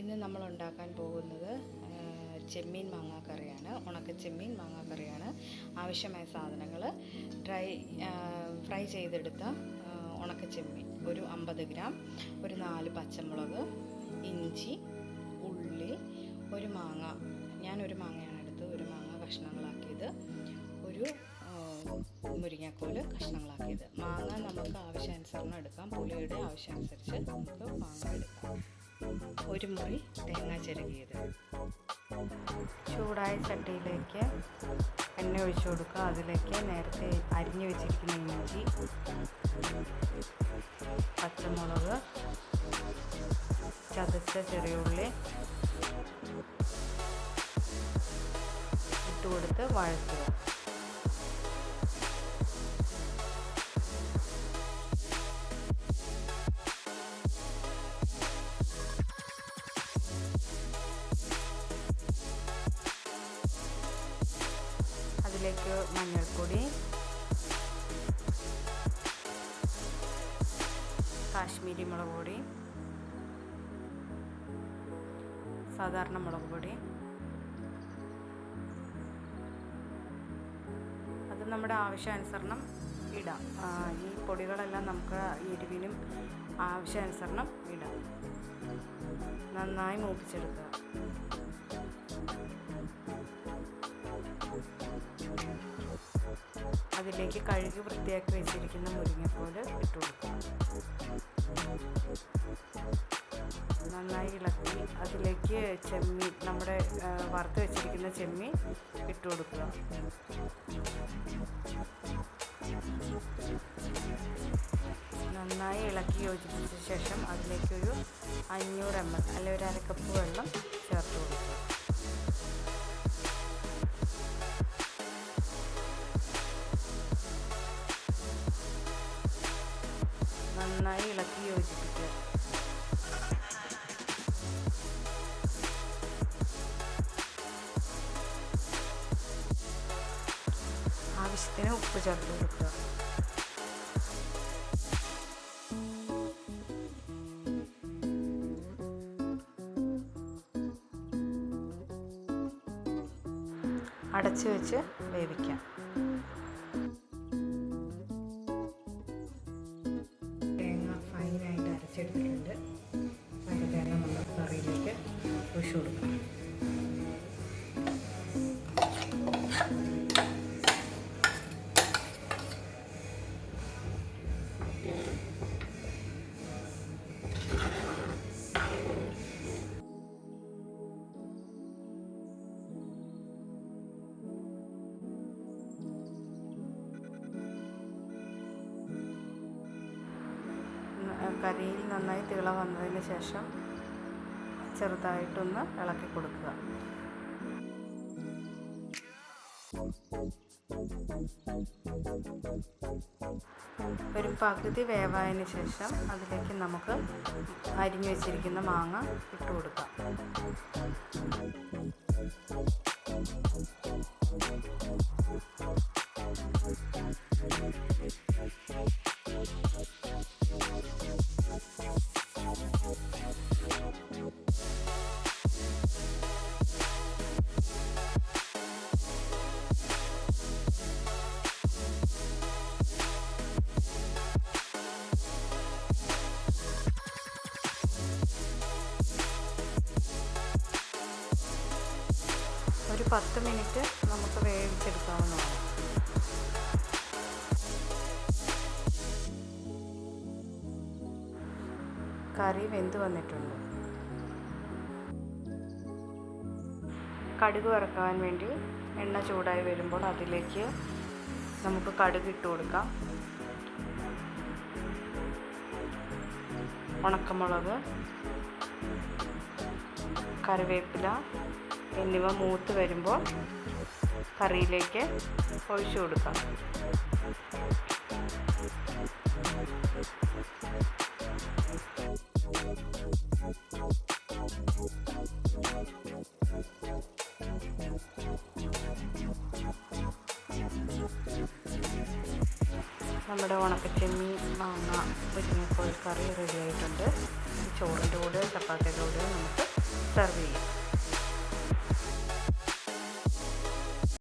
ഇന്ന് നമ്മൾ ഉണ്ടാക്കാൻ പോകുന്നത് ചെമ്മീൻ മാങ്ങാക്കറിയാണ്. ഉണക്ക ചെമ്മീൻ മാങ്ങാക്കറിയാണ്. ആവശ്യമായ സാധനങ്ങൾ ഡ്രൈ ഫ്രൈ ചെയ്തെടുത്ത ഉണക്ക ചെമ്മീൻ ഒരു അമ്പത് ഗ്രാം ഒരു നാല് പച്ചമുളക് ഇഞ്ചി ഉള്ളി ഒരു മാങ്ങ. ഞാനൊരു മാങ്ങയാണ് എടുത്തത്. ഒരു മാങ്ങ കഷ്ണങ്ങളാക്കിയത്. ഒരു മുരിങ്ങക്കോൽ കഷ്ണങ്ങളാക്കിയത്. മാങ്ങ നമുക്ക് ആവശ്യാനുസരണം എടുക്കാം. പുളിയുടെ ആവശ്യാനുസരിച്ച് നമുക്ക് മാങ്ങ എടുക്കാം. ഒരു മുറി തേങ്ങ ചിരകിയത്. ചൂടായ ചട്ടിയിലേക്ക് എണ്ണ ഒഴിച്ചു കൊടുക്കുക. അതിലേക്ക് നേരത്തെ അരിഞ്ഞു വെച്ചിരിക്കുന്ന ഇഞ്ചി പച്ചമുളക് ചതച്ച ചെറിയുള്ളി ഇട്ടുകൊടുത്ത് വഴറ്റുക. അതിലേക്ക് മഞ്ഞൾപ്പൊടി കാശ്മീരി മുളക് പൊടി സാധാരണ മുളക് പൊടി. അത് നമ്മുടെ ആവശ്യാനുസരണം ഇടാം. ഈ പൊടികളെല്ലാം നമുക്ക് എരിവിനും ആവശ്യാനുസരണം ഇടാം. നന്നായി മൂപ്പിച്ചെടുക്കുക. അതിലേക്ക് കഴുകി വൃത്തിയാക്കി വെച്ചിരിക്കുന്ന മുരിങ്ങക്കോൽ ഇട്ട് കൊടുക്കുക നന്നായി ഇളക്കി അതിലേക്ക് ചെമ്മീൻ നമ്മുടെ വറുത്ത് വെച്ചിരിക്കുന്ന ചെമ്മീൻ ഇട്ട് കൊടുക്കുക. നന്നായി ഇളക്കി യോജിപ്പിച്ച ശേഷം അതിലേക്കൊരു അഞ്ഞൂറ് എം എൽ അല്ലെങ്കിൽ ഒരു അരക്കപ്പ് വെള്ളം നന്നായി ഇളക്കി യോജിപ്പിക്കുക. ആവശ്യത്തിന് ഉപ്പ് ചേർത്ത് കൊടുക്കുക. അടച്ചു വെച്ച് വേവിക്കാം. കറിയിൽ നന്നായി തിള വന്നതിന് ശേഷം ചെറുതായിട്ടൊന്ന് ഇളക്കി കൊടുക്കുക. ഒരു പകുതി വേവായതിന് ശേഷം അതിലേക്ക് നമുക്ക് അരിഞ്ഞു വെച്ചിരിക്കുന്ന മാങ്ങ ഇട്ട് കൊടുക്കാം. ഒരു പത്ത് മിനിറ്റ് നമുക്ക് വേവിച്ചെടുക്കാവുന്നതാണ്. കറി വെന്ത് വന്നിട്ടുണ്ട്. കടുക് വറക്കാൻ വേണ്ടി എണ്ണ ചൂടായി വരുമ്പോൾ അതിലേക്ക് നമുക്ക് കടുക് ഇട്ട് കൊടുക്കാം. ഉണക്കമുളക് കറിവേപ്പില എന്നിവ മൂത്ത് വരുമ്പോൾ കറിയിലേക്ക് ഒഴിച്ചു കൊടുക്കാം. നമ്മുടെ ഉണക്കച്ചെമ്മീൻ മാങ്ങ മുരിങ്ങക്കോൽ കറി റെഡി ആയിട്ടുണ്ട്. ചോറിന്റെ കൂടെ ചപ്പാത്തിയുടെ കൂടെ നമുക്ക് സെർവ് ചെയ്യാം.